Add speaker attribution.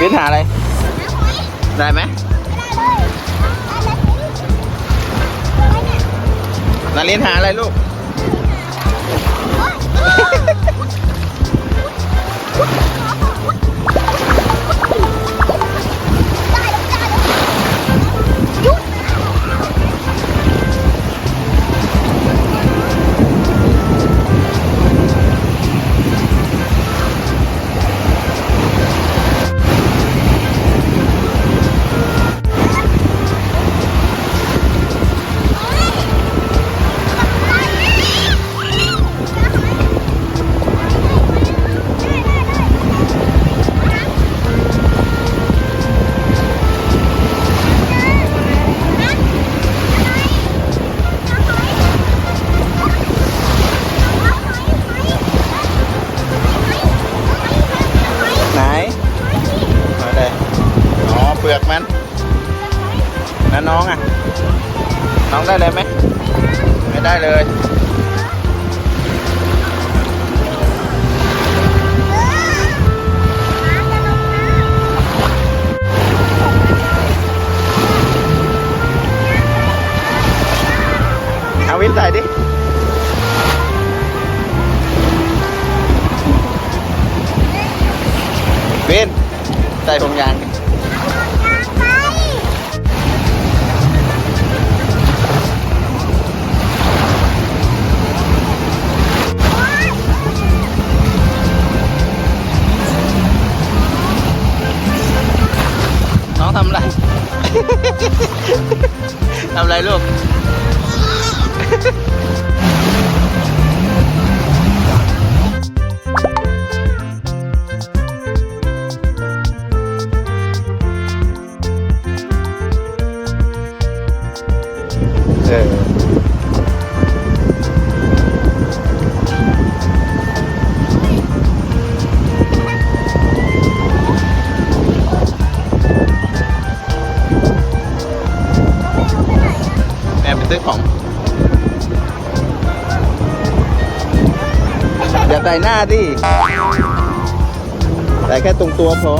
Speaker 1: วินหาอะไร ได้ไหมนาลินหาอะไรลูก อ๋อเปลือกมันแล้วน้องอะ น้องได้เลยไหมไม่ได้เลยเอาวินใส่ดิวินใส่ถุงยาง องทำอะไร ทำอะไรลูก เออ ซื้อของ อย่าใส่หน้าดิ ใส่แค่ตรงตัวพอ